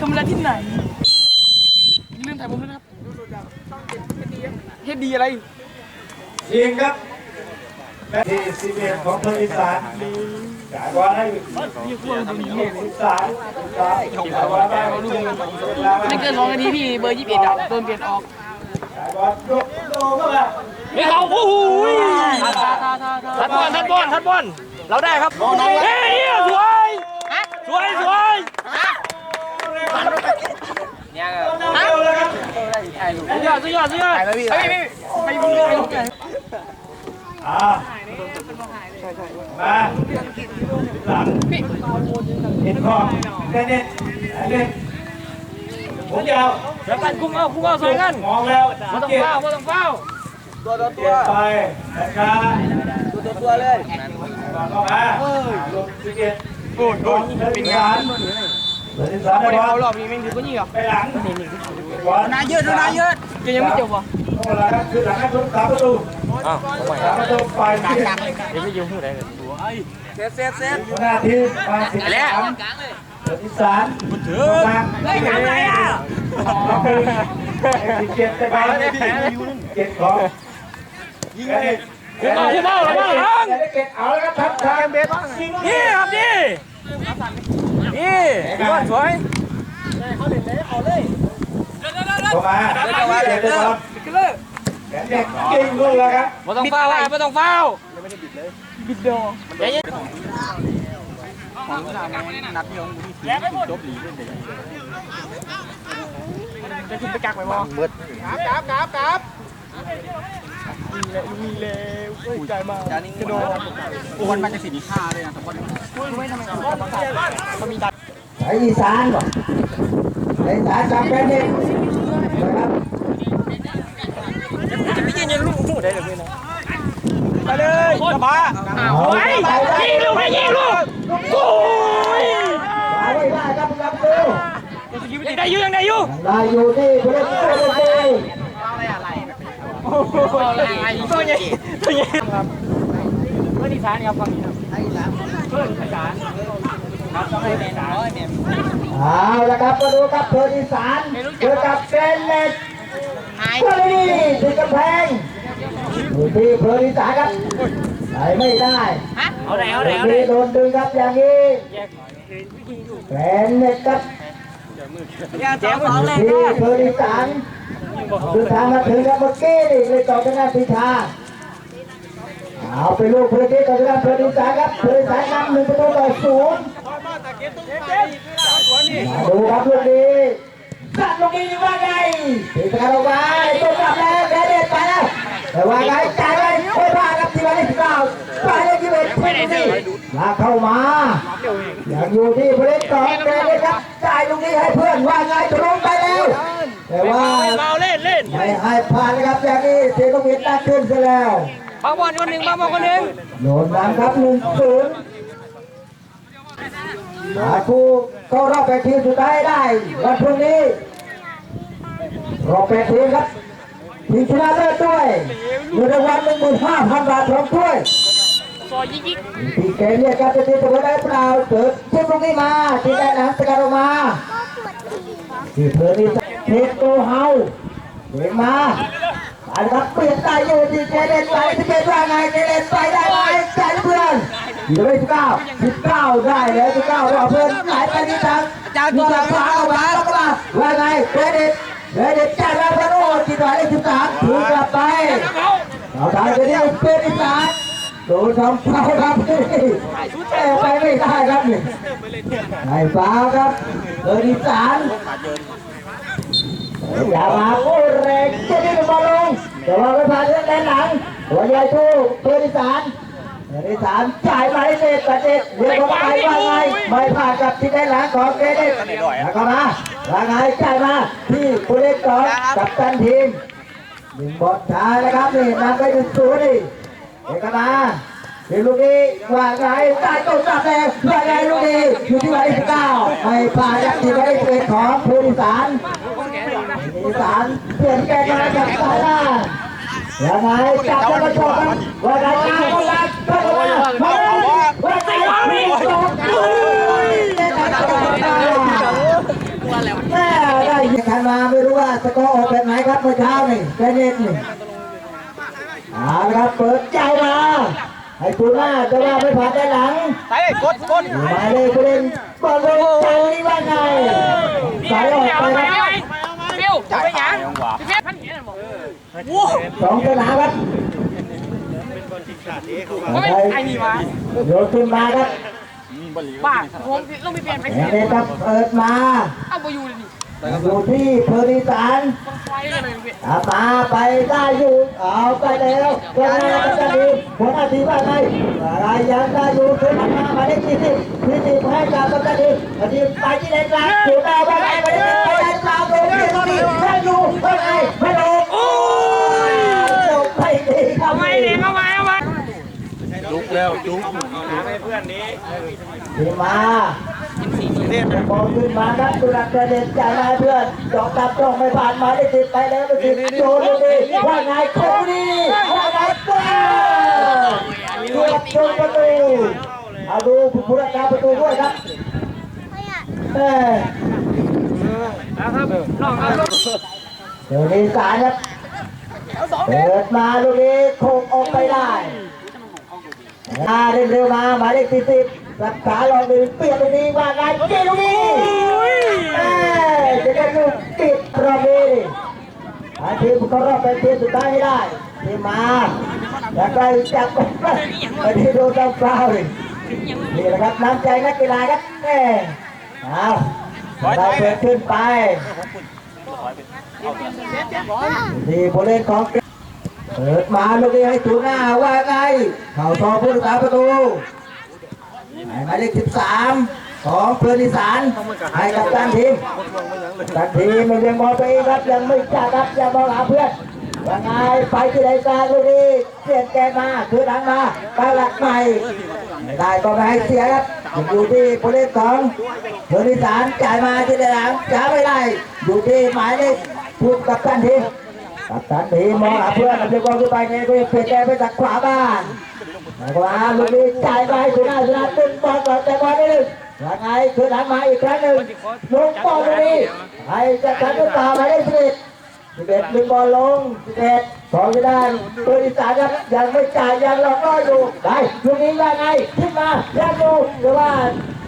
ทำอะไรที่ไหนอย่าลืมถ่ายผมด้วยนะครับเฮ็ดดีอะไรยิงครับและที่สิบเอ็ดของเพื่อนอีสานกาว่าให้อีสานสามกาว่าได้ลูกไม่เกินสองนาทีพี่เบอร์ยี่สิบเอ็ดอะโดนเปลี่ยนออกกาว่ายกโตเข้ามาไม่เขาโอ้โหท่าท่าท่าท่าทัดบอลทัดบอลทัดบอลเราได้ครับเฮ้ยสวย สวยสวยเร็วเลยครับสุดยอดสุดยอดสุดยอดไปพี่ไปพี่ไปพี่อ่ามาหลังเห็นข้อเน้น เน้นเน้นผมยาวเดี๋ยวกันคุ้มเอาคุ้มเอาสวยกันมองแล้วไม่ต้องเก็บเฝ้าไม่ต้องเฝ้าเก็บไปช้าตัวตัวเลยเข้ามาลงสิบเอ็ดโอ้โหเป็นสารเป็นสารพอได้ได้บอเอาลรอบนี้แม่งถือก็ยิงเหรอไปหลังบอลนายเยอะนายเยอะจะยังไม่จบวะโอ้โหแล้วคือหลังให้ทุกสามประตูอ้าวทำไมสามประตูไปที่เดี๋ยวไปยืมผู้ใดกันหัวหน้าทีมมาสิบสามเปิดที่สามถือมาเฮ้ยทำไรอะสิบเจ็ดได้บอลเจ็ดของยิงเลย คุ้มเอาคุ้มเอาระวังหลังอย่าได้เก็บเอาแล้วครับทำทางเบสนี่ครับนี่นี่สวยสวยเข้ามาเจ็ดได้บอลแขนเด็กยิงลูกแล้วครับไม่ต้องเฝ้าไม่ต้องเฝ้าบิดโดเดี๋ยวจะขึ้นไปกักไปวะมืดกราบกราบกราบ มีเลยมีเลยโอ้ยใจมากกระโดดคนมันจะสินค้าเลยนะแต่ว่าไม่ทำไมเขามีดัดไอ้อีสานบ่ไอ้อีสานจำเป็นดินะครับจะไปยืนยังลูกผู้ใดเดี๋ยวพี่นะไปเลยกระบะเอาไปยิงลูกยิงลูกโอ้ยไปได้ครับคุณผู้ชมดูยังได้อยู่ยังได้อยู่ได้อยู่ที่ผู้เล่นผู้เล่นดี ตัวใหญ่ตัวใหญ่ครับเพื่อนอีสานครับฝั่งนี้ครับเพื่อนอีสานครับต้องให้แม่สาวแม่เอาละครับมาดูครับเพลินอีสานเจอกับเกรนเน็ตกรณีที่กำแพงอยู่ที่เพลินอีสานครับไปไม่ได้เอาไหนเอาไหนเอาตรงไหนนี้โดนดึงครับอย่างนี้แกรนเน็ตครับเจ๊บอลเลยที่เพลินอีสานเดินทางมาถึงครับเมื่อกี้นี่เลยต่อทางด้านพิธาเอาไปลูกเพลินที่ต่อทางด้นเพลินอีสานครับเพลินอีสานนำหนึ่งประตูต่อศูนย์ดูครับลูกนี้สัตว์ลูกนี้ว่าไงตีสกัดออกมาตัวกลับแล้วแดดเด็ดไปแล้วแต่ว่าไงจ่ายไปไม่พลาดครับที่วันที่สิบเก้าไปเลยที่เวทที่นี่ลากเข้ามาอยังอยู่ที่ผู้เล่นต่อแดดเด็ดครับจ่ายลูกนี้ให้เพื่อนว่าไงจะลงไปแล้ว แต่ว่าเบาเล่นเล่นไม่ให้ผ่านนะครับอย่างนี้เทนวิทย์ตั้งขึ้นซะแล้วบางบอลคนหนึ่งบางบอลคนหนึ่งโดนนำครับหนึ่งศูนย์หาผู้เข้ารอบแปดทีมสุดท้ายได้วันพรุ่งนี้รอบแปดทีมครับทีมชนะเลิศด้วยเงินรางวัลหนึ่งหมื่นห้าพันบาทพร้อมถ้วยซอยยิกยิกทีเกมเนี่ยครับจะทีมตัวได้เปล่าเกิดทีมตรงนี้มาทีได้หนังสกัดออกมาทีเพลินนี่ เทสโตเฮาเดินมาไปครับเปลี่ยนใจอยู่ที่เจเดนไปที่เป็นว่าไงเจเดนไปได้ไหมใจเพื่อนอยู่ได้สิบเก้าสิบเก้าได้แล้วสิบเก้ารอเพื่อนไหลไปที่ทางมีทางขวาออกมาแล้วก็มาว่าไงเจเดนเจเดนจ่ายมาพระโอ้ที่ต่อยได้สิบสามถือกลับไปเราทำจะได้เป็นอีสานโดนทำเท้าครับนี่แต่ไปไม่ได้ครับนี่ไอ้ฟ้าครับเอออีสาน อย่ามาพูดแรงจะได้เป็นบอลลงแต่ว่าไม่ผ่านเรื่องแดนหลังหัวใหญ่ทู่เพื่อนอีสานเพื่อนอีสานจ่ายมาให้เด็ดแต่เด็ดเรียกว่าไปว่าไงไม่ผ่านกับที่แดนหลังของเกเด็ดแล้วก็มาว่าไงจ่ายมาที่ผู้เล่นก่อนกับตันทีมหนึ่งบอลช้านะครับนี่นำไปถึงศูนย์นี่เอกมาเดี๋ยวลูกนี้ว่าไงใต้ต้นจับแล้วว่าไงลูกนี้อยู่ที่วันที่สิบเก้าไม่ผ่านครับที่วันที่สิบเอ็ดของภูมิสาร ภูมิสารเปลี่ยนแกนมาจากสายหน้าว่าไงจับจะมาชมกันว่าไงมาว่าไงว่าไงมาว่าไงว่าไงมีสองลูกเด็แม่ได้ยินกันมาไม่รู้ว่าสกอร์ออกแบบไหนครับเมื่อเช้านี่แกเน็ตนี่เอาละครับเปิดใจมาให้ตูหน้าจะว่าไม่ผ่านได้หลังไปกดกดหมายเลขผู้เล่นบอลลงใจนี่ว่าไงสายออกไปครับ ฟิวไปยังพี่เพชรพันเหียนบอกวู้สองสนามครับว่าไม่ไอ้นี่วะโยนขึ้นมาครับบ้าผมต้องไปเปลี่ยนไปแหม่เด็กครับเปิดมา เอาไปอยู่เลยนี่ อยู่ที่เพอร์นิสานต้องไฟเลยพี่อามาไปได้อยู่เอาไปแล้วยังไงก็จะดีหัวหน้าทีมว่าไงอะไรยังได้อยู่คือมันมามาได้ที่สิบที่สิบให้กับกัปตันทีมทีมไปที่ไหนกลางอยู่หน้าบ้านไอ้ไปได้ไปได้กลางตรงนี้ตรงนี้ให้อยู่ว่าไงไม่ลงโอ้ยจบไปดีครับเอาไว้เด็กเอาไว้เอาไว้ลุกแล้วลุกให้เพื่อนนี้ทีมมา บอลขึ้นมาครับตุลักกระเด็นจ่ายมาเพื่อนจอกจับจ้องไม่ผ่านมาได้ติดไปแล้วไม่ติดโยนลูกนี้ว่าไงโคดีว่าไงก้าวเกือบชนประตูเอาดูผู้รักษาประตูด้วยครับแม่นะครับน้องครับเดี๋ยวนี้สายครับเปิดมาลูกนี้โคงออกไปได้มาเร็วๆมาหมายเลขสี่สิบ รักษาลองดูเปลี่ยนลูกนี้ว่าไงเปลี่ยนลูกนี้เอ้ยจะได้ลูกติดรอบนี้อาทีมเขารอบเป็นทีมสุดท้ายให้ได้ทีมมาอยากได้จับไปที่โดนเจ้าเปล่าเลยนี่แหละครับน้ำใจนักกีฬาครับแม่เอาได้เกิดขึ้นไปนี่ผู้เล่นของเปิดมาลูกนี้ให้ถูหน้าว่าไงเข่าทอผู้รักษาประตู หมายเลขสิบสามของเพื่อนอีสานให้กับการทีมการทีมมันยังมองตัวเองครับยังไม่จ้าครับยังมองหาเพื่อนยังไงไปที่ไหนกันลูกนี้เปลี่ยนแกมาคือหลังมาตั้งหลักใหม่ได้ก็ไม่ให้เสียครับอยู่ที่ผู้เล่นของเพื่อนอีสานจ่ายมาที่ไหนหลังจ้าไม่ได้อยู่ที่หมายเลขพูดกับการทีมกับการทีมมองหาเพื่อนเดี๋ยวบอลขึ้นไปไงก็เปลี่ยนแกไปจากขวาบ้าน วก็อาลูกนี้จ่ายไปสุดหน้าสุดหน้าตึ้งบอลก่อแต่บอลไม่ลึกยังไงคือหลังมาอีกครั้งหนึ่งลงบอลลูกนี้ให้จะทันหรือเปล่าหมายเลขสิบเอ็ดสิบเอ็ดดึงบอลลงสิบเอ็ดสองด้านตัวอีสานครับยังไม่จ่ายยังรอก็อยู่ได้ลูกนี้ยังไงขึ้นมายังอยู่หรือว่า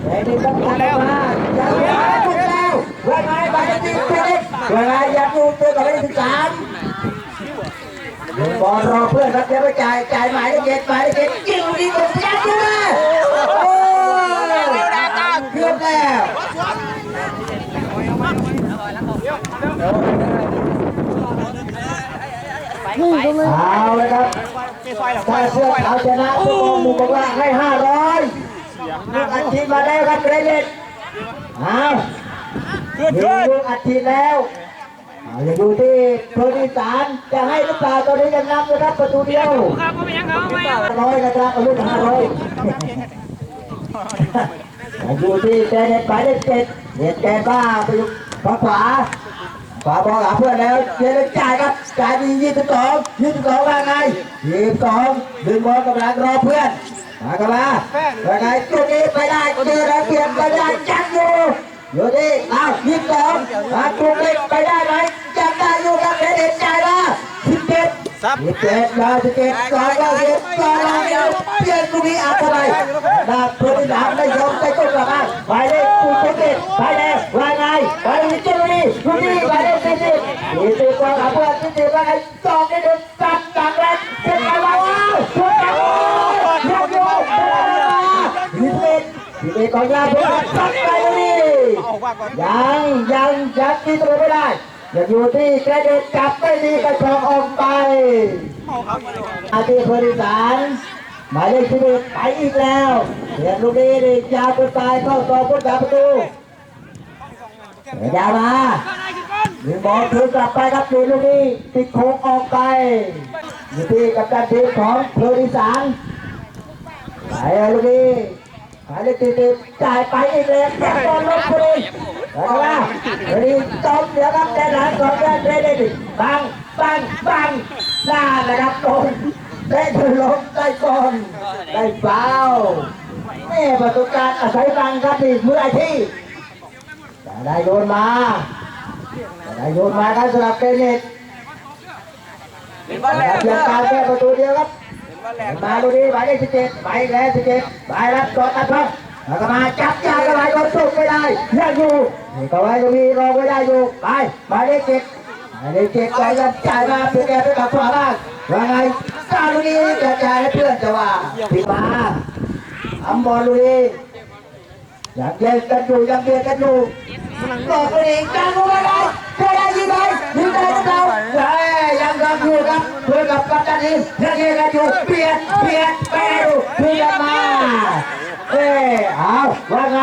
ไอ้นี่ต้องการมายังไม่ถูกแล้วว่าไงหมายเลขสิบเอ็ดว่าไงยังอยู่เจอกับหมายเลขสิบสาม บอลรอเพื่อนครับเดี๋ยวไปจ่ายจ่ายหมายเลขเจ็ดหมายเลขเจ็ดยิงลูกนี้ตรงยัดขึ้นมาโอ้ยเกือบแล้วเอาเลยครับถ้าเสื้อขาวชนะทุกคนมึงบอกว่าให้ห้าร้อยลูกอัดฉีดมาแล้ครับเรเล่นเอาเพื่อนมีเพื่อนลูกอัดฉีดแล้ว เอาอย่าดูที่เพอร์นิสานจะให้หรือเปล่าตอนนี้ยังนำนะครับประตูเดียวครับก็ไม่ยังเขาไม่ร้อยนะครับเอาลูกห้าร้อยอยู่ที่แกเน็ตไปได้เจ็ดเน็ตแกบ้าไปอยู่ฝั่งขวาขวาบอลหาเพื่อนแล้วเจนจ่ายครับจ่ายดียี่สิบสองยี่สิบสองว่าไงยี่สิบสองดึงบอลกำลังรอเพื่อนมากันมาว่าไงตัวนี้ไปได้เจอแล้วเปลี่ยนไปได้จัดอยู่ อยู่ที่อ้าวยี่สิบสองมาตัวเล็กไปได้ไหมจับได้อยู่ครับเน็ตจ่ายมาสิบเจ็ดสิบเจ็ดยาสิบเจ็ดสองยาสิบสองยาเดียวเปลี่ยนลูกนี้อาเท่าไหร่ดาบเพื่อนที่สามได้ยอมได้ต้นกลับมาหมายเลขสี่สิบเจ็ดหมายเลขว่าไงหมายเลขเจ็ดลูกนี้ลูกนี้หมายเลขสี่สิบสี่สิบกว่าหาเพื่อนสี่สิบว่าไงสองได้หนึ่งตัดตัดแรกเจ็ดไปว้าวช่วยกันโอ้ยยกโยกยี่สิบเอ็ดยี่สิบเอ็ดของยาเพื่อนตัดไปลูกนี้ ยังยังยังตีตัวไม่ได้ยังอยู่ที่กระเด็นกลับไม่ดีกระชอกออกไปอาทีบริสารหมายเลขที่หนึ่งไปอีกแล้วเรียนลูกนี้นี่ยาวไปตายเข้าต่อพุทธประตูยาวมาหนึ่งบอลคืนกลับไปครับทีลูกนี้ติดโค้งออกไปอยู่ที่กับการทีมของเพอริสารไปลูกนี้ หมายเลขที่สิบจ่ายไปอีกแล้วแต่บอลลงพอดีเอาละวันนี้จบเดี๋ยวครับแต่หลังของแดนเรดดี้บังบังบังหน้านะครับลงได้ถล่มได้ก่อนได้เปล่าแม่ประตูการอาศัยบังครับนี่มืออาชีพจะได้โยนมาจะได้โยนมาครับสำหรับเกเนตเล่นบอลแหลเพียงการแค่ประตูเดียวครับ มาดูดีหมายเลขสิบเจ็ดหมายเลขสิบเจ็ดหมายรับต่อตัดครับแล้วก็มาจับยาก็หมายคนสุกไม่ได้ยังอยู่นี่ก็ไว้ตรงนี้รอไว้ได้อยู่ไปหมายเลขเจ็ดหมายเลขเจ็ดใจยันจ่ายมาเพื่อแกไปกับขวาบ้างว่าไงการลูกนี้จะจ่ายให้เพื่อนจะว่าผิดมาทำบอลลูกนี้ยังเล่นกันอยู่ยังเบียดกันอยู่ ต่อตัวเองการลูกอะไรเพื่อได้ยิงไหมยิงได้หรือเปล่าเฮ้ยยังกันอยู่ครับเพื่อกับกัปตันทีมยังเล่นกันอยู่เปลี่ยนเปลี่ยนไปดูเปลี่ยนมาเอ้ยเอาว่าไง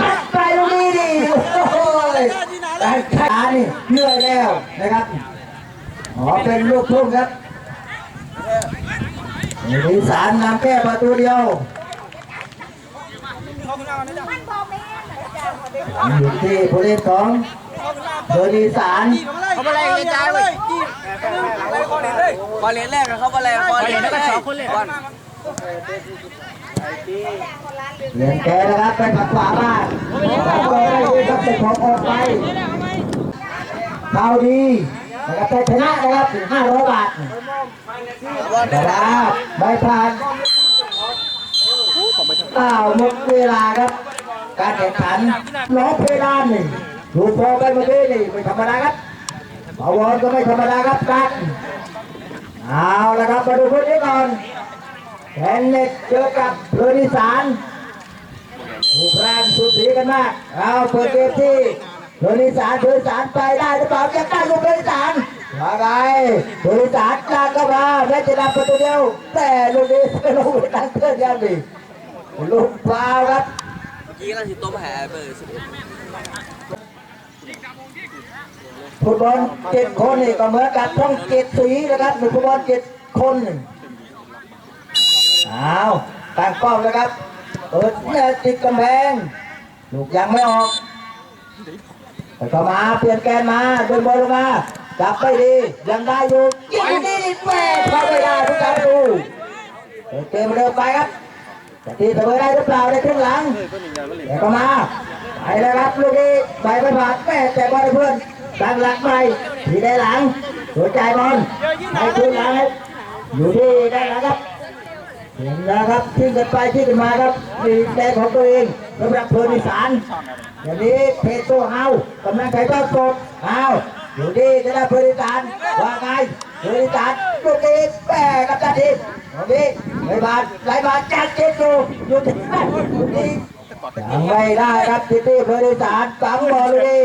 ตัดไปลูกนี้ดิโอ้ยแต่ขานี่เหนื่อยแล้วนะครับอ๋อเป็นลูกทุ่งครับมีสารนำแค่ประตูเดียว อยู่ที่ผู้เล่นของเบอร์ดีสารเขาบอลแรงใจเว้ยบอลเล่นแรกเขาบอลแรงบอลเล่นได้สองคนเลยบอลเลียนแกนะครับไปผักขวาบ้านแล้วก็ได้ด้วยครับเป็นของออกไปข่าวดีนะครับได้ชนะนะครับถึง500บาทนะครับไม่ผ่านอ้าวหมดเวลาครับ การแข่งขันล้อเพดานนี่ถูกพอกันเมื่อกี้นี่ไม่ธรรมดาครับปาวอนก็ไม่ธรรมดาครับกันเอาละครับมาดูคนนี้ก่อนแทนเน็ตเจอกับเพลินอีสานผู้พรานสุดสีกันมากเอาเปิดเกมที่เพลินสานเพลินสานไปได้หรือเปล่าจะได้ลูกเพลินสานว่าไงเพลินอีสานกลางเข้ามาแม้จะนำประตูเดียวแต่ลูกนี้ลูกไปตั้งเพื่อนยังดีลูกเปล่าครับ กี้เราสิต้มแห่เบอร์สิบเอ็ดฟุตบอลเจ็ดคนนี่ก็เหมือนกับช่องเจ็ดสีนะครับหนึ่งฟุตบอลเจ็ดคนหนึ่งเอาตั้งป้อมนะครับเปิดเนี่ยติดกำแพงลูกยังไม่ออกแต่ก็มาเปลี่ยนแกนมาเดินบอลลงมาจับไม่ดียังได้อยู่ยิงดีแม่เข้าไม่ได้ทุกการดูเปิดเกมเร็วไปครับจะ ตีเสมอได้หรือเปล่าในครึ่งหลังแต่ก็มาไปแล้วครับลูกนี้ไปไม่ผ่านแม่แต่บอลเพื่อนตั้งหลักใหม่ทีได้หลังหัวใจบอลให้คืนหลังครับอยู่ที่ได้หลังครับเห็นนะครับทิ้งกันไปทิ้งกันมาครับมีแดงของตัวเองสำหรับเพลินอีสานอย่างนี้เพโตเฮากำลังไถ่ทอดสดเอาอยู่ที่จะได้เพลินอีสานว่าไงเพลินอีสานลูกนี้แม่กับจันทีตรงนี้ ไม่บาดไหลบาดจัดเจ็ดูอยู่ที่ลูกนี้ยังไม่ได้ครับซิตี้เพอร์ดิสานสังบอลลูนี่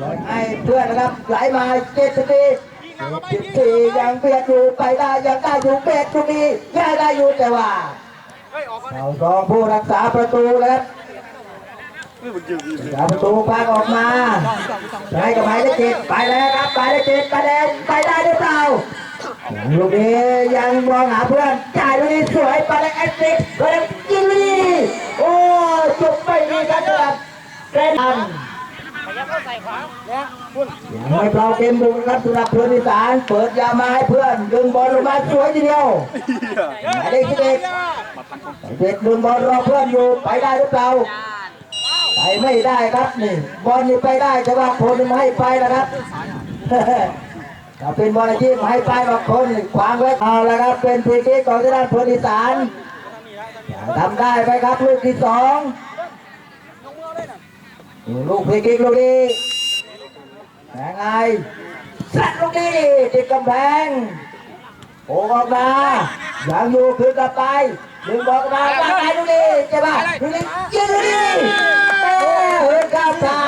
ปล่อยให้เพื่อนนะครับไหลมาเจ็ดสิบสี่สิบสี่ยังเบียดอยู่ไปได้ยังได้อยู่เป็ดตรงนี้แค่ได้อยู่แต่ว่าเราสองผู้รักษาประตูแล้วรักษาประตูพากออกมาได้กับหมายเลขเจ็ดไปแล้วครับหมายเลขเจ็ดไปแดงไปได้หรือเปล่า ลูกนี้ยังมองหาเพื่อนจ่ายลูกนี้สวยไปแล้วแอสซิสต์ไปแล้วยิงลูกนี้โอ้จบไปดีครับสำหรับเกรนันยังไม่เปล่าเกมบุกรับสำหรับเพื่อนอีสานเปิดยามาให้เพื่อนดึงบอลลงมาสวยทีเดียวหมายเลขสิบเอ็ดเด็กดึงบอลรอเพื่อนอยู่ไปได้หรือเปล่าไปไม่ได้ครับนี่บอลนี่ไปได้แต่ว่าคนไม่ให้ไปนะครับ ถ้าเป็นบอลที่ไม่ให้ไปบางคนขวางไว้เอาละครับเป็นทีกี้ของทางด้านพลอีสานทำได้ไหมครับลูกที่สองลูกพีกี้ลูกนี้ยังไงสัตว์ลูกนี้ติดกำแพงโอ้ออกมายังอยู่คืนกลับไปดึงบอลกลับมาตั้งใจลูกนี้ใช่ป่ะลูกนี้ยิงลูกนี้เอ้ยเฮ้ยก้าวตา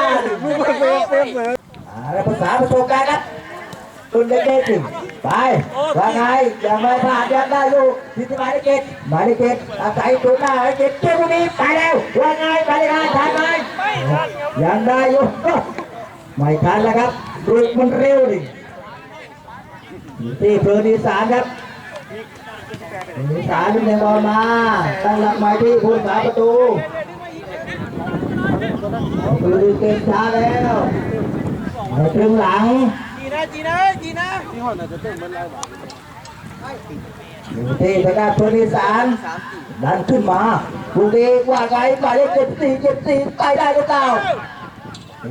อ่าแล้วภาษาประสบการณ์ครับ ตุนเล็กๆถึงไปว่าไงยังไม่ผ่านยังได้อยู่ที่หมายเลขเจ็ดหมายเลขเจ็ดอาศัยตัวหน้าหมายเลขเจ็ดเจ้าคนนี้ไปแล้วว่าไงไปเลยนะทันไหมยังได้อยู่ไม่ทันแล้วครับลูกมันเร็วดิอยู่ที่เพลินอีสานครับเพลินอีสานเป็นบอลมาตั้งหลักใหม่ที่ผู้รักษาประตูเพลินเกมช้าแล้วในครึ่งหลัง จีนะจีนะจีนะอยู่ที่ทางด้านเพลินอีสานดันขึ้นมาลูกนี้ว่าไงหมายเลขเจ็ดสี่เจ็ดสี่ไปได้หรือเปล่า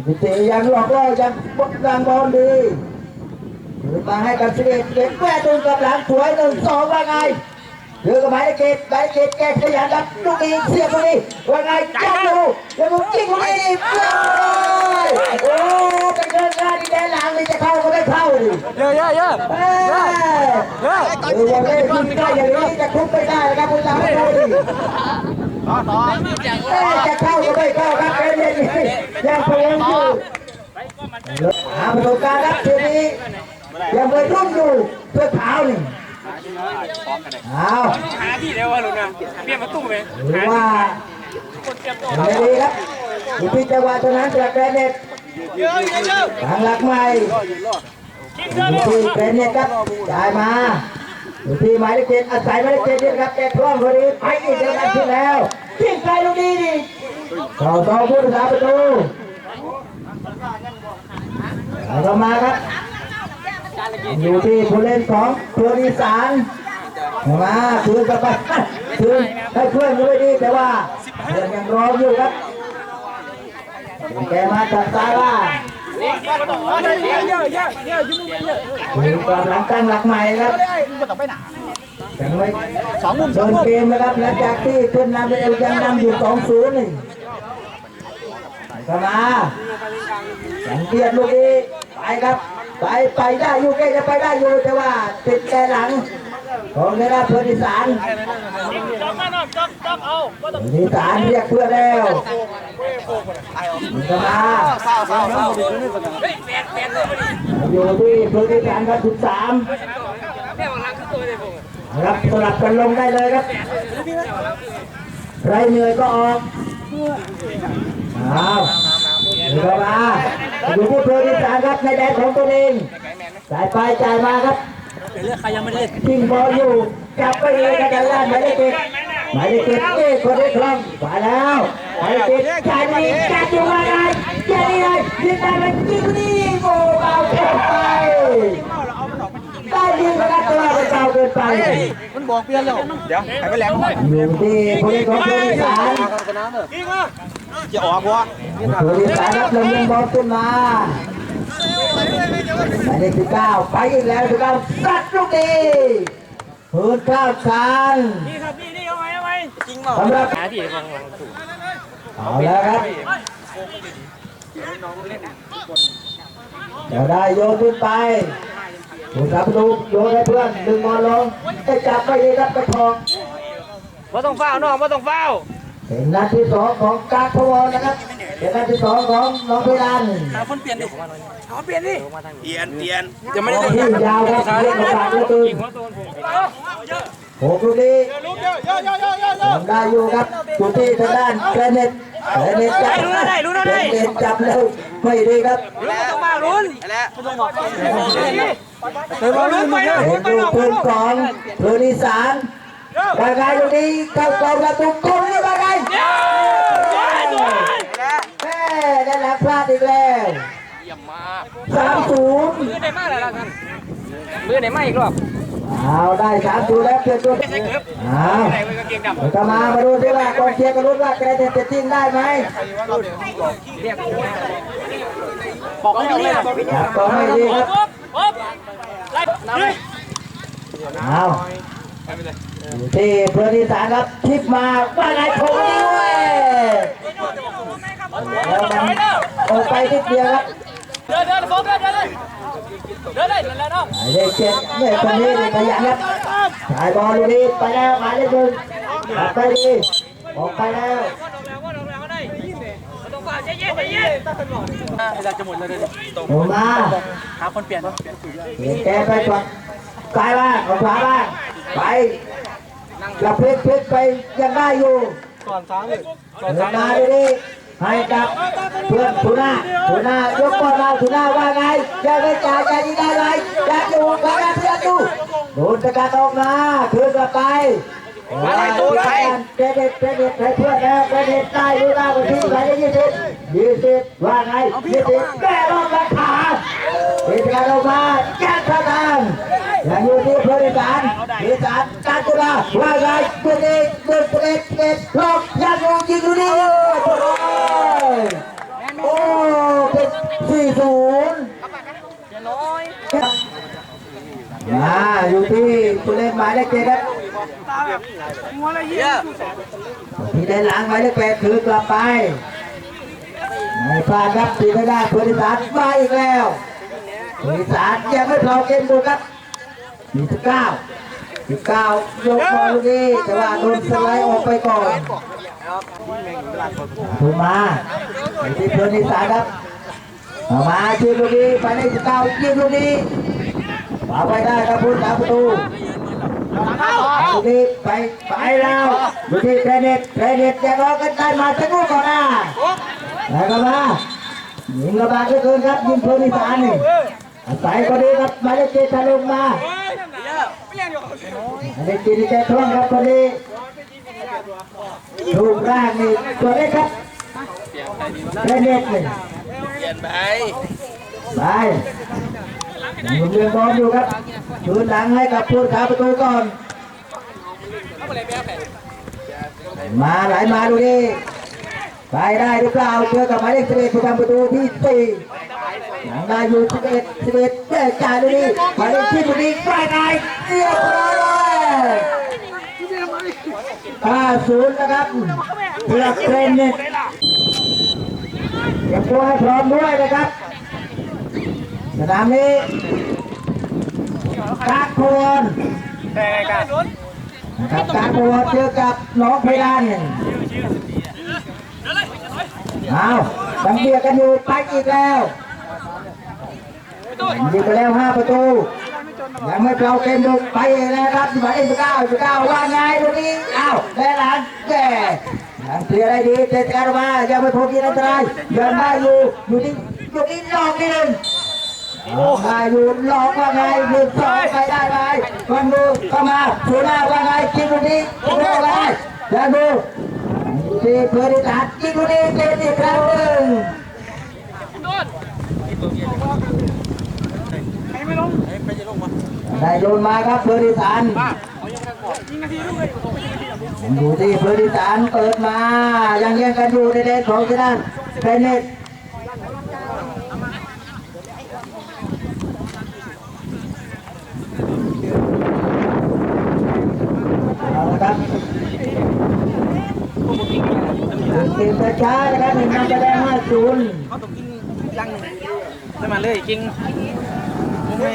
พิเตยังหลอกล่อยังบดดังบอลดีถือมาให้กับสิเดชเด็กแม่ดูกับหลังสวยหนึ่งสองว่าไง ถือกับหมายเลขเกตหมายเลขเกตแกขยันรับลูกนี้เสียบลูกนี้ว่าไงจ้องดูแล้วลูกยิงลูกนี้เรียบร้อโอ้ไปเดินหน้าดีแดนหลังนี่จะเข้าก็ไม่เข้าดิเยอะเยอะเยอะเอ้ยเฮ้ยยังไม่ยิงได้อย่างนี้จะทุบไม่ได้นะครับคุณตาไม่ดูดิต่อต่อเอ้ยจะเข้าก็ไม่เข้าครับเป็นอย่างนี้ยังพยายามอยู่หาประสบการณ์ครับทีนี้ยังไม่รุ่นอยู่เพื่อเท้านี่ เอาหาที่เดียววะลุงนะเปลี่ยนประตูไปหรือว่าไม่ดีครับอยู่ที่จังหวะตอนนั้นจากแกรเน็ตทางหลักใหม่อยู่ที่แกรเน็ตครับจ่ายมาอยู่ที่หมายเลขเจ็ดอาศัยหมายเลขเจ็ดนี่ครับแกคล่องพอดีไปอีกเดียวกันขึ้นแล้วทิ้งไกลลูกนี้ดิเราต้องพูดภาษาประตูแล้วก็มาครับ อยู่ที่ผู้เล่นของตัวอีสานมาคืนกลับไปคืนให้เพื่อนก็ไม่ดีแต่ว่าเพื่อนยังรออยู่ครับแกมาจากซ้ายล่าเยอะเยอะเยอะเยอะยุ่งเยอะถึงกำลังตั้งหลักใหม่ครับยังไม่สองมุมเดินเกมนะครับหลังจากที่ขึ้นนำไปเอายังนำอยู่สองศูนย์หนี่เข้ามาสังเกตลูกนี้ ครับ ไปไปได้อยู่ใกล้จะไปได้อยู่แต่ว่าติดแกหลัง ของได้รับเพื่อนอีสานจับมาหน่อจับจับเอาอีสานเรียกเพื่อแล้วเข้ามาเศร้าเศร้าเศร้าเฮ้ยแปดแปดเลยพอยู่ที่พื่อนอีสานครับสิบสามแม่วางหลันตัวเลยผมรับสลับกันลงได้เลยครับใครเหนื่อยก็ออกเอาว เข้ามาอยู่ที่เพื่อนอีสานครับในแดนของตัวเองจ่ายไปจ่ายมาครับเลือกใครยังไม่ได้ทิ้งบอลอยู่จับไปเลยกระดานล่างหมายเลขเจ็ดหมายเลขเจ็ดเอ้คนได้คล่องไปแล้วหมายเลขเจ็ดจ่ายดีจ่ายอยู่มาไงจ่ายดีเลยยิงได้ไปยิงนี่โอ้เอาเข้าไปได้ยิงนะครับแต่ว่าเป็นเก่าเกินไปมันบอกเปลี่ยนแล้วเดี๋ยวให้ไปแหลงหน่อยอยู่ที่ผู้เล่นของผู้อีสาน จะออกวะผู้อีสานรับลำเลียงบอลขึ้นมาหมายเลขสิบเก้าไปอีกแล้วสิบเก้าสัดลูกดีหืนข้าวสารนี่ครับนี่นี่เอาไว้เอาไว้จริงเปสำหรับหาที่วางหลังถูกเอาแล้วครับเดี๋ยวได้โยนขึ้นไปผู้สับประตูโยนให้เพื่อนดึงบอลลงจะจับไปดีครับกระทองว่าต้องเฝ้าน้องว่าต้องเฝ้า เป็นนัดที่สองของการพวนะครับเป็นนัดที่สองของน้องพิรันคนเปลี่ยนดิเขาเปลี่ยนดิเปลี่ยนเปลี่ยนจะไม่ได้ที่ยาวครับเรียกโอกาสเหลือเกินหัวตัวผมหกลูกนี้ลูกเยอะเยอะเยอะเยอะเยอะเยอะทำได้อยู่ครับอยู่ที่ทางด้านแกรเน็ตแกรเน็ตจับแกรเน็ตจับแล้วไม่ดีครับต้องมาลุ้นแล้วเฮ้ยมาลุ้นไปนะเป็นลูกพื้นของเพื่อนอีสาน บางไงลูกนี้เข้ากองประตูกลนี่บางไงแม่ได้รับพลาดอีกแล้วสามศูนย์มือได้มากเลยล่ะท่านมือได้มาอีกรอบเอาได้สามศูนย์แล้วเปลี่ยนตัวไม่ใช่เอาไหนมือกางเกงดำเดี๋ยวจะมามาดูสิว่ากองเชียร์กันรู้ว่าแกรเน็ตจะจิ้งได้ไหมบอกให้เอาเลยครับก็ไม่ดีครับไล่เอา ที่เพื่อนอีสานครับคลิปมาว่าไงโถนี่เว้ยแล้วมันออกไปนิดเดียวครับเดินเดินโฟกัสเดินเลยเดินเลยเดินเลยน้องหมายเลขเจ็ดเนี่ยคนนี้นี่ขยันครับถ่ายบอลลูกนี้ไปแล้วหมายเลขหนึ่งออกไปดีออกไปแล้วต้องฝ่าใจเย็นใจเย็นเราจะหมดเลยลงมาหาคนเปลี่ยนเปลี่ยนแกไปก่อนซ้ายบ้างขวาบ้างไป กระพลิกพลิกไปยังได้อยู่ก่อนซ้ายเลยเดินมาดีๆให้กับเพื่อนทุน่าทุน่ายกบอลมาทุน่าว่าไงจะไปจ่ายจะยิงได้ไหมจะอยู่กับนักเตะดูโดนสกัดออกมาคืนกลับไปอะไรตัวไหนเด็ดเด็ดเด็ดให้เพื่อนแล้วเด็ดเด็ดได้ดูหน้าคนที่ไหนได้ยี่สิบยี่สิบว่าไงยี่สิบแก้รอบราคาเด็ดการออกมาแจ้งทาง ยังอยู่ที่เพื่อนอีสานอีสานการจุฬาว่าไงเด็ดเด็ดเด็ดเด็ดเด็ดลอกยังอยู่ยิงดูนี่โอ้เป็นสี่ศูนย์มาอยู่ที่ผู้เล่นหมายเลขเจ็ดครับที่ได้หลังหมายเลขแปดคือกลับไปไม่พลาดครับตีไม่ได้ผู้โดยสารมาอีกแล้วผู้โดยสารยังไม่พลาดเกมดูครับ ยี่สิบเก้ายี่สิบเก้ายกบอลลูกนี้แต่ว่าโดนสไลด์ออกไปก่อนถูกมาไปที่ผู้โดยสารครับเอามายิงลูกนี้ไปในสิบเก้ายิงลูกนี้เอาไปได้ครับพุทธประตูลูกนี้ไปไปแล้วลูกนี้เทรนเน็ตเทรนเน็ตจะรอกันได้มาสักลูกก่อนนะแล้วก็มายิงระบาดเหลือเกินครับยิงเพลินอีสานนี่อาศัยก็ดีครับมาเลขเจ็ดทะลุมา หมายเลขเจ็ดที่ใจท่วงครับคนนี้ถูกร่างนี่ตัวเล็กครับเทเน็ตนี่เปลี่ยนไปไปหมุนเวียนบอลอยู่ครับคืนหลังให้กับผู้ขาประตูก่อน มาไหลมาดูดิ ไปได้หรือเปล่าเจอกับหมายเลขสิบเอ็ดผู้ทำประตูที่สี่หลังได้อยู่สิบเอ็ดสิบเอ็ดแย่จ่ายดูดิหมายเลขที่ดูดิไปได้เรียบร้อยเลยห้าศูนย์นะครับเพื่อเทรนเนี่ยเตรียมตัวให้พร้อมด้วยนะครับสนามนี้กาโคนนะครับกาโคนเจอกับน้องเพดานเอ้าดังเบียร์กันอยู่ไปอีกแล้วยิงไปแล้วห้าประตูยังไม่เปล่าเกมบุกไปอีกแล้วครับหมายเลขเก้าสิบเก้าว่าไงตรงนี้อ้าวแม่หลานแก่หลังเคลียร์ได้ดีเจตการมายังไม่พบยีนอันตรายเดินได้อยู่อยู่ที่อยู่ที่ลองนิดนึงมาอยู่ลอกว่าไงหนึ่งสองไปได้ไหมวันดูเข้ามาถูหน้าว่าไงจิงดูดีจิงดูอะไรเดินดู ดีเพื่อที่ตัดจิงดูดีเป็นอีกครั้งหนึ่งได้โยนมาครับเพื่อที่ตันดูที่เพื่อที่ตันเปิดมา ยังแยังกันอยู่ในแดนของที่นั่นเทนเน็ตเอาละครับ เกมช้าๆนะครับหนึ่งนำไปได้ห้าศูนย์เขาต้องกินลังได้มาเลยจริงไม่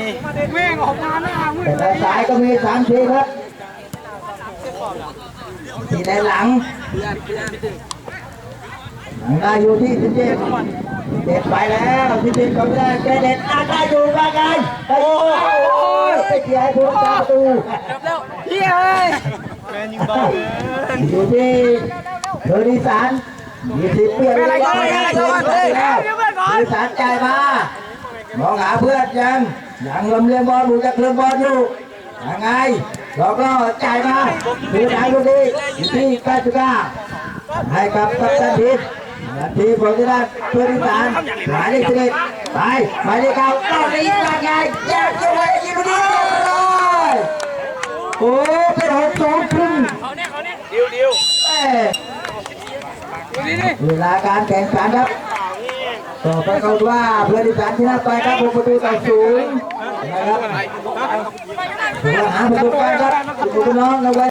แต่ละสายก็มีสามทีครับทีในหลังหลังได้อยู่ที่สิบเจ็ดเด็ดไปแล้วสิบเจ็ดก็ไม่ได้แกเด็ดอาได้อยู่ว่าไงโอ้ยไปเกี่ยให้ผู้รักษาประตูเฮีย เอ้ยอยู่ที่เธอดีสารยี่สิบเปลี่ยนแล้วดีสารจ่ายมามองหาเพื่อนยังยังลำเลียงบอลอยู่จะเคลื่อนบอลอยู่ยังไงเราก็จ่ายมาคือทางดูดีอยู่ที่กาจุกาให้กับกัปตันทีมนาทีผลที่ได้เพื่อนที่สามหมายเลขสิบเอ็ดไปหมายเลขเก้าก็ดียังไงแยกตัวไว้ยิงดีเรียบร้อยโอ้เป็นหกสองครึ่ง ดิวดิวเอ้ยเวลาการแข่งขันครับต่อไปก็ว่าเพื่อนที่สามชนะไปครับหกประตูต่อศูนย์นะครับถือว่าหาประตูไปครับคุณน้องนะเว้ย